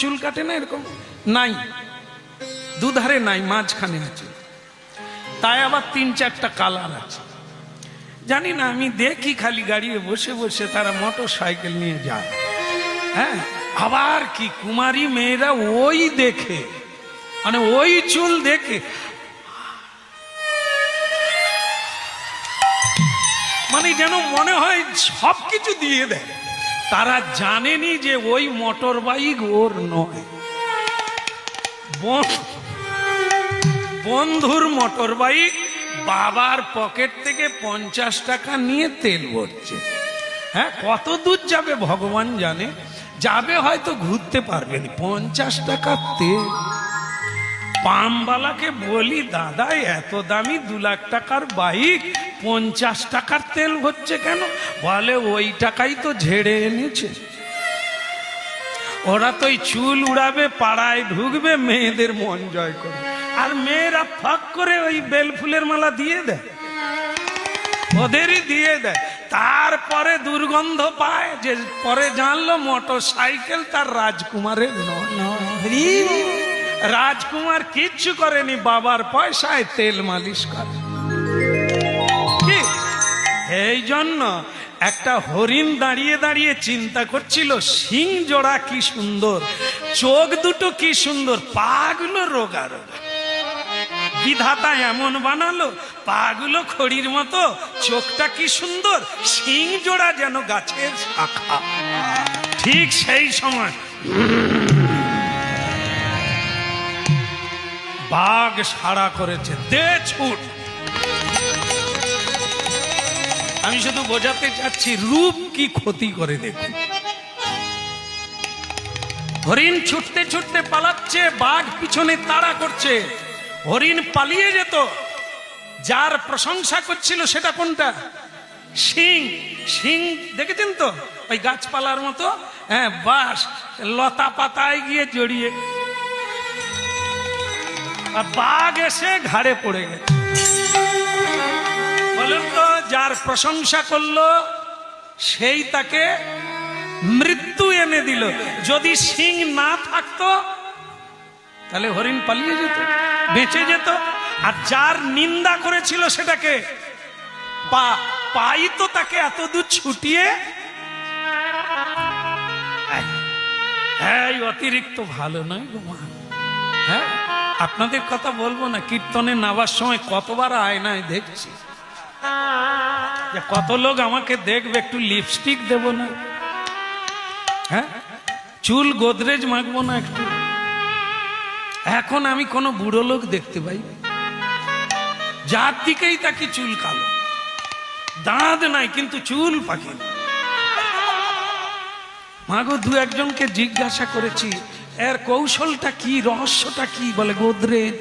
চুল কাটে না এরকম? নাই। দুধারে নাই, মাঝখানে আছে। তাই আবার তিন চারটা কালার আছে। জানি না, আমি দেখি খালি গাড়িতে বসে বসে তারা মোটর সাইকেল নিয়ে যায়। হ্যাঁ? আবার কি কুমারী মেয়েরা ওই দেখে মানে ওই চুল দেখে। মানে যেন মনে হয় সব কিছু দিয়ে দেয়। তারা জানেনি যে ওই মোটর বাইক ওর নয়। বন- বন্ধুর মোটর বাইক বাবার পকেট থেকে পঞ্চাশ টাকা নিয়ে তেল ভরছে। হ্যাঁ কত দূর যাবে ভগবান জানে? যাবে হয়তো ঘুরতে পারবেন। পঞ্চাশ টাকা তেল। পামবালাকে বলি, দাদা, এত দামি দু লাখ টাকার বাইক, পঞ্চাশ টাকার তেল হচ্ছে কেন? বলে, ওই টাকাই তো ঝেড়ে এনেছে। ওরা তো চুল উড়াবে, পাড়ায় ঢুকবে, মেয়েদের মন জয় করে আর মেয়েরা ফাঁক করে ওই বেল ফুলের মালা দিয়ে দেয়। ওদেরই দিয়ে দেয়। তারপরে দুর্গন্ধ পায় যে, পরে জানলো মোটর সাইকেল তার রাজকুমারের নয় রাজকুমার কিচ্ছু করেনি, বাবার পয়সায় তেল মালিশ করে। কি? এই জন্য একটা হরিণ দাঁড়িয়ে দাঁড়িয়ে চিন্তা করছিল, সিং জোড়া কি সুন্দর, চোখ দুটো কি সুন্দর, পাগুলো রোগা রোগা। বিধাতা এমন বানালো, পাগুলো খড়ির মতো, চোখটা কি সুন্দর, সিং জোড়া যেন গাছের শাখা। ঠিক সেই সময় বাঘ সাড়া করেছে, দে ছুট। আমি শুধু বোঝাতে চাচ্ছি, রূপ কি ক্ষতি করে দেখুন। হরিণ ছুটতে ছুটতে পালাচ্ছে, বাঘ পিছনে তাড়া করছে। হরিণ পালিয়ে যেত, যার প্রশংসা করছিল সেটা কোনটা? সিং সিং দেখেছেন তো? ওই গাছপালার মতো হ্যাঁ বাস লতা পাতায় গিয়ে জড়িয়ে। আর বাঘ এসে ঘাড়ে পড়ে গেছে বলুন তো, যার প্রশংসা করল, সেই তাকে মৃত্যু এনে দিল। যদি সিং না থাকতো, তাহলে হরিণ পালিয়ে যেত, বেঁচে যেত। আর যার নিন্দা করেছিল সেটাকে পা পাই তো তাকে এত দূর ছুটিয়ে হ্যাঁ অতিরিক্ত ভালো নয় গো মা হ্যাঁ? আপনাদের কথা বলব না, কীর্তনে নামার সময় কতবার আয়নায় দেখছি। যে কত লোক আমাকে দেখবে, একটু লিপস্টিক দেব না? হ্যাঁ? চুল গোদরেজ মাখবো না একটু? এখন আমি কোনো বুড়ো লোক দেখতে পাই যার দিকেই তাকে চুল কালো। দাঁত নাই, কিন্তু চুল পাখি। মাগো, দু একজনকে জিজ্ঞাসা করেছি এর কৌশলটা কি, রহস্যটা কি বলে গোদরেজ?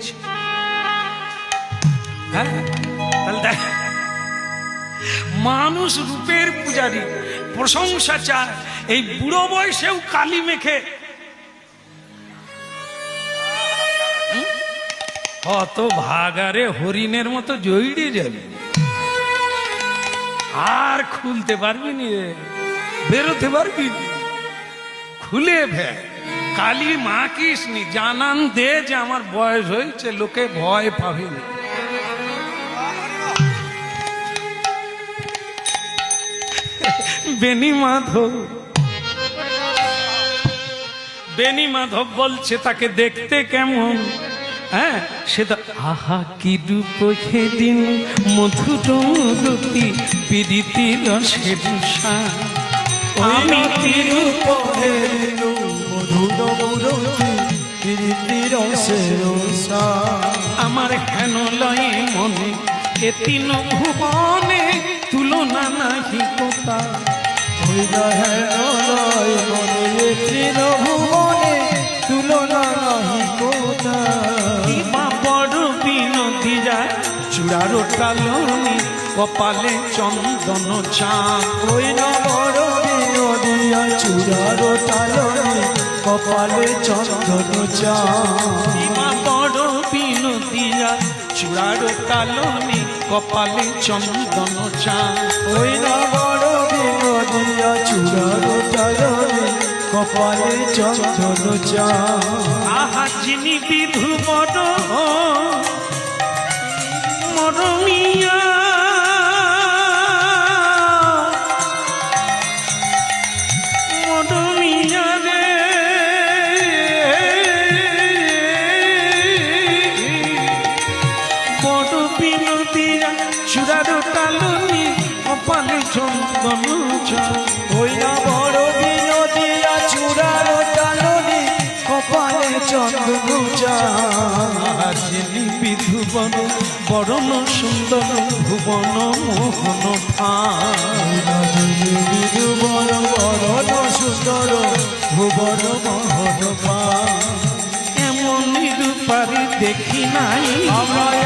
হ্যাঁ মানুষ রূপের পূজারী, প্রশংসা চায়, এই বুড়ো বয়সেও কালি মেখে? কত ভাগারে হরিণের মতো জড়িয়ে যাবে। আর খুলতে পারবি নি বেরোতে পারবি খুলে ভে কালী মা কিসনি জানান দে যে আমার বয়স হয়েছে, লোকে ভয় পাবে বেনি মাধব। বেনি মাধব বলছে, তাকে দেখতে কেমন? হ্যাঁ সেটা আহা, কি রূপ সেদিন পিরিতি রসের সার। আমি কি রূপ হেন লয়ে মনে। এ তিন ভুবনে তুলনা নাহি কোথা। মা বড় বিনতি যায়। চূড়ার টালনি কপালে চন্দন চাঁদ। ওই নগর বিনোদিয়া চূড়ার তালনে কপালে চন্দন চা বিনতিয়া চূড়ার টালনি কপালে চন্দন বিনোদিয়া চূড়ার তালনে কপালে চন্দন চা বিধু মরমিয়া চূড়ার টালনি কপালে চন্দন ওই না বড় বিনোদিয়া চূড়ার টালনি কপালে চন্দন যিনি বিধুবন বরণ সুন্দর ভুবন মোহন বিদু বড় বড় সুন্দর ভুবন মোহন পা এমন রূপারি দেখি নাই। আমরা